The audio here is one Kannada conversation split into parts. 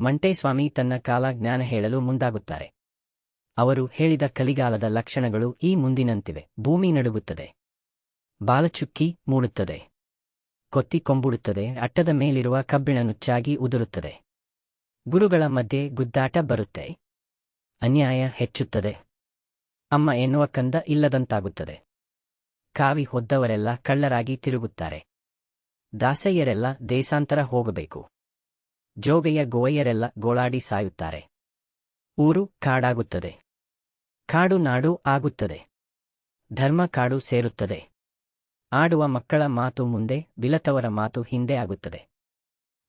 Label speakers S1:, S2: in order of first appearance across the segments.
S1: ಮಂಟೇಸ್ವಾಮಿ ತನ್ನ ಕಾಲ ಜ್ಞಾನ ಹೇಳಲು ಮುಂದಾಗುತ್ತಾರೆ. ಅವರು ಹೇಳಿದ ಕಲಿಗಾಲದ ಲಕ್ಷಣಗಳು ಈ ಮುಂದಿನಂತಿವೆ. ಭೂಮಿ ನಡುಗುತ್ತದೆ. ಬಾಲಚುಕ್ಕಿ ಮೂಡುತ್ತದೆ. ಕೊತ್ತಿ ಕೊಂಬುಡುತ್ತದೆ. ಅಟ್ಟದ ಮೇಲಿರುವ ಕಬ್ಬಿಣ ನುಚ್ಚಾಗಿ ಉದುರುತ್ತದೆ. ಗುರುಗಳ ಮಧ್ಯೆ ಗುದ್ದಾಟ ಬರುತ್ತೆ. ಅನ್ಯಾಯ ಹೆಚ್ಚುತ್ತದೆ. ಅಮ್ಮ ಎನ್ನುವ ಕಂದ ಇಲ್ಲದಂತಾಗುತ್ತದೆ. ಕಾವಿ ಹೊದ್ದವರೆಲ್ಲ ಕಳ್ಳರಾಗಿ ತಿರುಗುತ್ತಾರೆ. ದಾಸಯ್ಯರೆಲ್ಲ ದೇಶಾಂತರ ಹೋಗಬೇಕು. ಜೋಗಯ್ಯ ಗೋಯರೆಲ್ಲ ಗೋಳಾಡಿ ಸಾಯುತ್ತಾರೆ. ಊರು ಕಾಡಾಗುತ್ತದೆ. ಕಾಡು ನಾಡು ಆಗುತ್ತದೆ. ಧರ್ಮ ಕಾಡು ಸೇರುತ್ತದೆ. ಆಡುವ ಮಕ್ಕಳ ಮಾತು ಮುಂದೆ ಬಿಲತವರ ಮಾತು ಹಿಂದೆ ಆಗುತ್ತದೆ.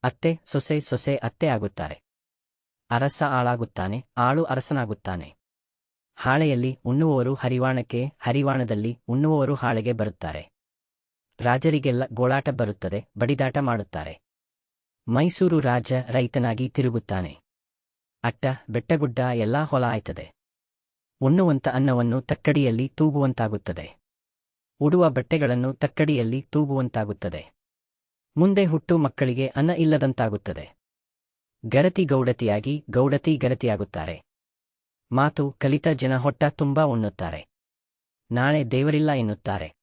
S1: ಅತ್ತೆ ಸೊಸೆ ಸೊಸೆ ಅತ್ತೆ ಆಗುತ್ತಾರೆ. ಅರಸ ಆಳಾಗುತ್ತಾನೆ ಆಳು ಅರಸನಾಗುತ್ತಾನೆ. ಹಾಳೆಯಲ್ಲಿ ಉಣ್ಣುವವರು ಹರಿವಾಣಕ್ಕೆ, ಹರಿವಾಣದಲ್ಲಿ ಉಣ್ಣುವವರು ಹಾಳೆಗೆ ಬರುತ್ತಾರೆ. ರಾಜರಿಗೆಲ್ಲ ಗೋಳಾಟ ಬರುತ್ತದೆ, ಬಡಿದಾಟ ಮಾಡುತ್ತಾರೆ. ಮೈಸೂರು ರಾಜ ರೈತನಾಗಿ ತಿರುಗುತ್ತಾನೆ. ಅಟ್ಟ, ಬೆಟ್ಟಗುಡ್ಡ ಎಲ್ಲಾ ಹೊಲ ಆಯ್ತದೆ. ಉಣ್ಣುವಂತ ಅನ್ನವನ್ನು ತಕ್ಕಡಿಯಲ್ಲಿ ತೂಗುವಂತಾಗುತ್ತದೆ. ಉಡುವ ಬಟ್ಟೆಗಳನ್ನು ತಕ್ಕಡಿಯಲ್ಲಿ ತೂಗುವಂತಾಗುತ್ತದೆ. ಮುಂದೆ ಹುಟ್ಟು ಮಕ್ಕಳಿಗೆ ಅನ್ನ ಇಲ್ಲದಂತಾಗುತ್ತದೆ. ಗರತಿ ಗೌಡತಿಯಾಗಿ ಗೌಡತಿ ಗರತಿಯಾಗುತ್ತಾರೆ. ಮಾತು ಕಲಿತ ಜನ ಹೊಟ್ಟ ತುಂಬಾ ಉಣ್ಣುತ್ತಾರೆ. ನಾಳೆ ದೇವರಿಲ್ಲ ಎನ್ನುತ್ತಾರೆ.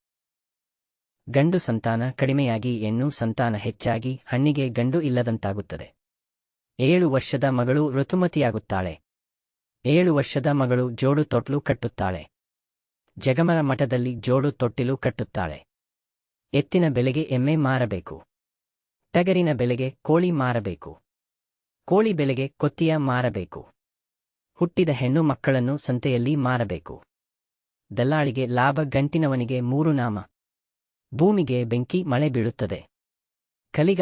S1: ಗಂಡು ಸಂತಾನ ಕಡಿಮೆಯಾಗಿ, ಹೆಣ್ಣು ಸಂತಾನ ಹೆಚ್ಚಾಗಿ, ಹಣ್ಣಿಗೆ ಗಂಡು ಇಲ್ಲದಂತಾಗುತ್ತದೆ. ಏಳು ವರ್ಷದ ಮಗಳು ಋತುಮತಿಯಾಗುತ್ತಾಳೆ. ಏಳು ವರ್ಷದ ಮಗಳು ಜೋಡು ತೊಟ್ಲು ಕಟ್ಟುತ್ತಾಳೆ. ಜಗಮರ ಮಠದಲ್ಲಿ ಜೋಡು ತೊಟ್ಟಿಲು ಕಟ್ಟುತ್ತಾಳೆ. ಎತ್ತಿನ ಬೆಲೆಗೆ ಎಮ್ಮೆ ಮಾರಬೇಕು. ಟಗರಿನ ಬೆಲೆಗೆ ಕೋಳಿ ಮಾರಬೇಕು. ಕೋಳಿ ಬೆಲೆಗೆ ಕೊತ್ತಿಯ ಮಾರಬೇಕು. ಹುಟ್ಟಿದ ಹೆಣ್ಣು ಮಕ್ಕಳನ್ನು ಸಂತೆಯಲ್ಲಿ ಮಾರಬೇಕು. ದಲ್ಲಾಳಿಗೆ ಲಾಭ, ಗಂಟಿನವನಿಗೆ ಮೂರು ನಾಮ. ಭೂಮಿಗೆ ಬೆಂಕಿ ಮಳೆ ಬೀಳುತ್ತದೆ. ಕಲಿಗ